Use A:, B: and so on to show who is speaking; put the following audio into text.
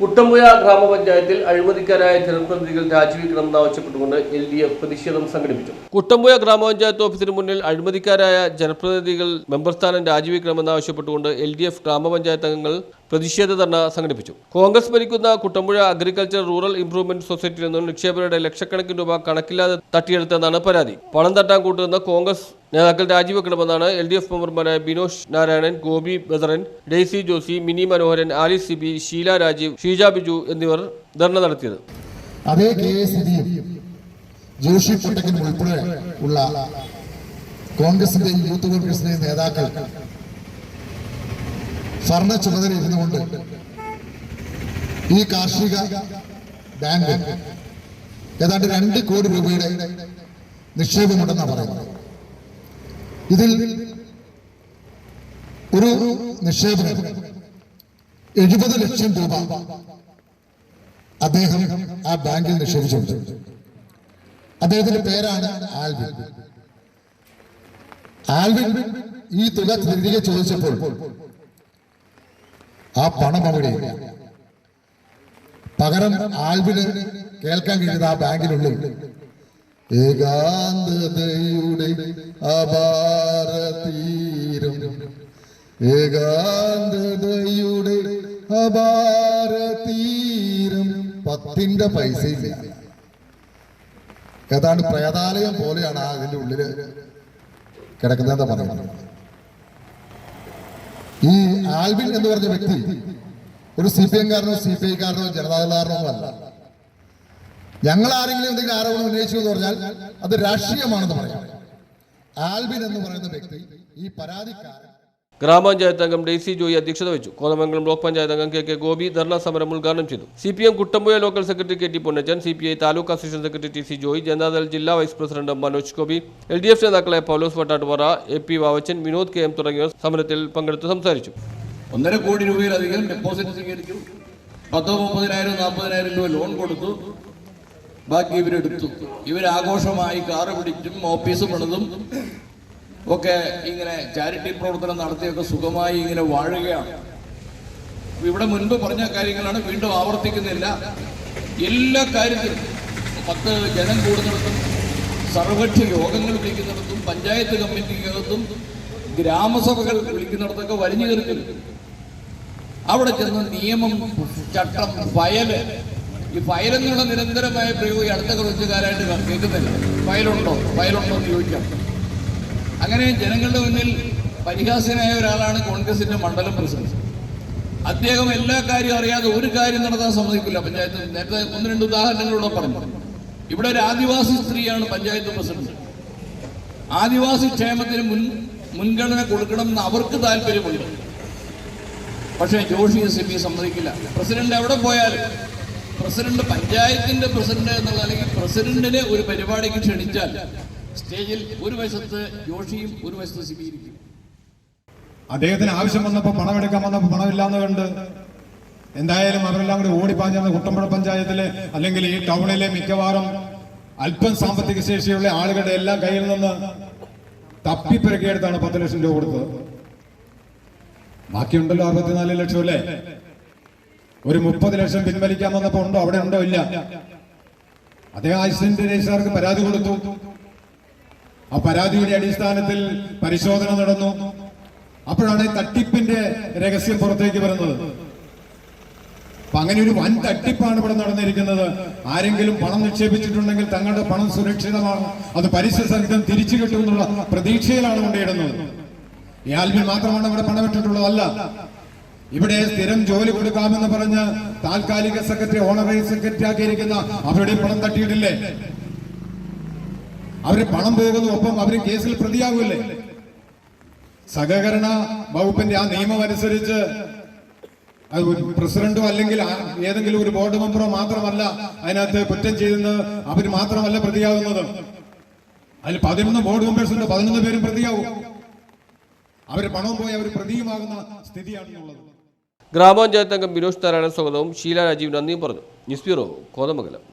A: Kuttampuzha ഗ്രാമപഞ്ചായത്തിൽ അഴിമതിക്കാരായ ജനപ്രതിനിധികൾ രാജിവെക്കണമെന്ന് ആവശ്യപ്പെട്ടുകൊണ്ട് എൽ ഡി എഫ് പ്രതിഷേധം സംഘടിപ്പിച്ചു. കുട്ടമ്പുഴ ഗ്രാമപഞ്ചായത്ത് ഓഫീസിന് മുന്നിൽ അഴിമതിക്കാരായ ജനപ്രതിനിധികൾ മെമ്പർ സ്ഥാനം രാജിവെക്കണമെന്ന് ആവശ്യപ്പെട്ടുകൊണ്ട് എൽ ഡി എഫ് ഗ്രാമപഞ്ചായത്ത് അംഗങ്ങൾ പ്രതിഷേധ ധർണ സംഘടിപ്പിച്ചു. കോൺഗ്രസ് ഭരിക്കുന്ന കുട്ടമ്പുഴ അഗ്രികൾച്ചർ റൂറൽ ഇംപ്രൂവ്മെന്റ് സൊസൈറ്റിയിൽ നിന്നും നിക്ഷേപകരുടെ ലക്ഷക്കണക്കിന് രൂപ കണക്കില്ലാതെ തട്ടിയെടുത്തെന്നാണ് പരാതി. പണം തട്ടാൻ കൂട്ടുന്ന കോൺഗ്രസ് നേതാക്കൾ രാജിവെക്കണമെന്നാണ് എൽ ഡി എഫ് മെമ്പർമാരായ ബിനോഷ് നാരായണൻ ഗോപി ബദറൻ ഡെയ്സി ജോസി മിനി മനോഹരൻ ആലിസ് സിബി ഷീല രാജീവ് ഷീജ ബിജു എന്നിവർ ധർണ നടത്തിയത്.
B: അതേ കെ ജോഷി പൊട്ടക്കൻ ഉൾപ്പെടെ ഉള്ള കോൺഗ്രസിന്റെയും യൂത്ത് കോൺഗ്രസിന്റെയും നേതാക്കൾ ഭരണ ചുമതല ഇരുന്നുകൊണ്ട് ഈ കാർഷിക ബാങ്ക് ഏതാണ്ട് രണ്ട് കോടി രൂപയുടെ നിക്ഷേപമുണ്ടെന്നാണ് പറയുന്നത്. ഇതിൽ ഒരു നിക്ഷേപം എഴുപത് ലക്ഷം രൂപ അദ്ദേഹം ആ ബാങ്കിൽ നിക്ഷേപിച്ചിട്ടുണ്ട് അദ്ദേഹത്തിന്റെ പേരാണ് ആൽവിൻ ആൽവിൻ ഈ തുക തിരികെ ചോദിച്ചപ്പോൾ ആ പണം അവിടെ. പകരം ആൽവിന് കേൾക്കാൻ കഴിയുന്നത് ആ ബാങ്കിനുള്ളിൽ ഏകാന്തതയുടെ അപാരതീരം. ഏകാന്തതയുടെ അപാരതീരം. പത്തിന്റെ പൈസയില്ല. ഏതാണ്ട് പ്രേതാലയം പോലെയാണ് ആ അതിന്റെ ഉള്ളിൽ കിടക്കുന്നതെന്ന് പറയുന്നത്. ഈ ആൽബിൻ എന്ന് പറഞ്ഞ വ്യക്തി ഒരു സി പി എംകാരനോ സി പി ഐക്കാരനോ കാരനോ ഒന്നും അല്ല ഞങ്ങൾ ആരെങ്കിലും എന്തെങ്കിലും ആരോപണം ഉന്നയിച്ചു എന്ന് പറഞ്ഞാൽ അത് രാഷ്ട്രീയമാണെന്ന് പറയാം. ആൽബിൻ എന്ന് പറയുന്ന വ്യക്തി ഈ പരാതിക്കാരൻ
A: ഗ്രാമപഞ്ചായത്ത് അംഗം ഡെയ്സി ജോയി അധ്യക്ഷത വഹിച്ചു. കോതമംഗലം ബ്ലോക്ക് പഞ്ചായത്ത് അംഗം കെ കെ ഗോപി ധർണ സമരം ഉദ്ഘാടനം ചെയ്തു. C P M Kuttampuzha local secretary K T Ponnachan C P I taluk assistant secretary T C Joy Janata Dal ജില്ലാ vice president Manoj Gopi L D F നേതാക്കളായ Paulose Vattattupara A P Vavachan Vinod K M തുടങ്ങിയവർ സമരത്തിൽ പങ്കെടുത്ത് സംസാരിച്ചു.
C: ഒന്നര കോടി രൂപയിലധികം deposit സ്വീകരിച്ചു പത്തോ മുപ്പതിനായിരം നാൽപ്പതിനായിരം രൂപ ലോൺ കൊടുത്തു. ബാക്കി ഇവരെടുത്തു. ഇവരാഘോഷമായി കാറ് പിടിച്ചും ഓഫീസ് പണിതും ഒക്കെ ഇങ്ങനെ ചാരിറ്റി പ്രവർത്തനം നടത്തിയൊക്കെ സുഖമായി ഇങ്ങനെ വാഴുകയാണ്. ഇവിടെ മുൻപ് പറഞ്ഞ കാര്യങ്ങളാണ് വീണ്ടും ആവർത്തിക്കുന്നില്ല. എല്ലാ കാര്യത്തിലും പത്ത് ജനം കൂടുന്നിടത്തും സർവകക്ഷി യോഗങ്ങൾ വിളിക്കുന്നിടത്തും പഞ്ചായത്ത് കമ്മിറ്റിക്കകത്തും ഗ്രാമസഭകൾ വിളിക്കുന്നിടത്തൊക്കെ വലിഞ്ഞു തീർക്കുന്നു അവിടെ ചെന്ന് നിയമം ചട്ടം ഫയൽ ഈ ഫയലെന്നുള്ള നിരന്തരമായ പ്രയോഗം അടുത്ത കുറച്ചുകാരായിട്ട് കേൾക്കുന്നില്ല. ഫയലുണ്ടോ? ഫയലുണ്ടോ എന്ന് ചോദിക്കാം. അങ്ങനെ ജനങ്ങളുടെ മുന്നിൽ പരിഹാസ്യനായ ഒരാളാണ് കോൺഗ്രസിന്റെ മണ്ഡലം പ്രസിഡന്റ്. അദ്ദേഹം എല്ലാ കാര്യവും അറിയാതെ ഒരു കാര്യം നടത്താൻ സമ്മതിക്കില്ല. പഞ്ചായത്ത് നേരത്തെ ഒന്ന് രണ്ട് ഉദാഹരണങ്ങളിലൂടെ പറഞ്ഞു. ഇവിടെ ഒരു ആദിവാസി സ്ത്രീയാണ് പഞ്ചായത്ത് പ്രസിഡന്റ്. ആദിവാസി ക്ഷേമത്തിന് മുൻ മുൻഗണന കൊടുക്കണമെന്ന് അവർക്ക് താല്പര്യമുണ്ട്. പക്ഷേ ജോഷി എസ് പി സമ്മതിക്കില്ല. പ്രസിഡന്റ് എവിടെ പോയാലും പ്രസിഡന്റ് പഞ്ചായത്തിന്റെ പ്രസിഡന്റ് എന്നുള്ള അല്ലെങ്കിൽ പ്രസിഡന്റിനെ ഒരു പരിപാടിക്ക് ക്ഷണിച്ചാൽ സ്റ്റേജിൽ ഒരു വശത്ത് ജോഷിയും ഒരു വശത്ത് സിബിരിക്കും
D: അദ്ദേഹത്തിന് ആവശ്യം വന്നപ്പോൾ പണം എടുക്കാൻ വന്നപ്പോൾ പണമില്ലാന്ന് കണ്ട് എന്തായാലും അവരെല്ലാം കൂടി ഓടിപ്പാഞ്ഞെന്ന് കുട്ടമ്പുഴ പഞ്ചായത്തിലെ അല്ലെങ്കിൽ ഈ ടൗണിലെ മിക്കവാറും അല്പം സാമ്പത്തിക ശേഷിയുള്ള ആളുകളുടെ എല്ലാം കയ്യിൽ നിന്ന് തപ്പിപ്പെരുക്കിയെടുത്താണ് പത്ത് ലക്ഷം രൂപ കൊടുത്തത്. ബാക്കിയുണ്ടല്ലോ അറുപത്തിനാല് ലക്ഷം അല്ലേ? ഒരു മുപ്പത് ലക്ഷം പിൻവലിക്കാൻ വന്നപ്പോ ഉണ്ടോ? അവിടെ ഉണ്ടോ? ഇല്ല. അദ്ദേഹം അസിസ്റ്റന്റ് രജിസ്ട്രാർക്ക് പരാതി കൊടുത്തു. ആ പരാതിയുടെ അടിസ്ഥാനത്തിൽ പരിശോധന നടന്നു. അപ്പോഴാണ് തട്ടിപ്പിന്റെ രഹസ്യം പുറത്തേക്ക് വരുന്നത്. അപ്പൊ അങ്ങനെ ഒരു വൻ തട്ടിപ്പാണ് ഇവിടെ നടന്നിരിക്കുന്നത്. ആരെങ്കിലും പണം നിക്ഷേപിച്ചിട്ടുണ്ടെങ്കിൽ തങ്ങളുടെ പണം സുരക്ഷിതമാണ്. അത് പലിശ സഹിതം തിരിച്ചു കിട്ടുമെന്നുള്ള പ്രതീക്ഷയിലാണ് കൊണ്ടിടുന്നത് ഈ ആൽബിൻ മാത്രമാണ് ഇവിടെ പണമിട്ടിട്ടുള്ളതല്ല ഇവിടെ സ്ഥിരം ജോലി കൊടുക്കാമെന്ന് പറഞ്ഞ് താൽക്കാലിക സെക്രട്ടറി ഓണററി സെക്രട്ടറി ആക്കിയിരിക്കുന്ന അവരുടെ പണം തട്ടിയിട്ടില്ലേ? അവർ പണം പോകുന്ന ഒപ്പം അവർ കേസിൽ പ്രതിയാകില്ലേ സഹകരണ വകുപ്പിന്റെ ആ നിയമം അനുസരിച്ച് പ്രസിഡന്റോ അല്ലെങ്കിൽ ഏതെങ്കിലും ഒരു ബോർഡ് മെമ്പറോ മാത്രമല്ല അതിനകത്ത് കുറ്റം ചെയ്യുന്നത് അവർ മാത്രമല്ല പ്രതിയാകുന്നത്. അതിൽ പതിനൊന്ന് ബോർഡ് മെമ്പേഴ്സ് ഉണ്ട് പതിനൊന്ന് പേരും പ്രതിയാവും അവർ പണവും പോയി അവർ പ്രതിയുമാകുന്ന സ്ഥിതിയാണെന്നുള്ളത്.
A: ഗ്രാമപഞ്ചായത്ത് അംഗം ബിനോഷ് നാരായണൻ സ്വാഗതവും ഷീല രാജീവ് നന്ദിയും പറഞ്ഞു. News bureau Kothamangalam.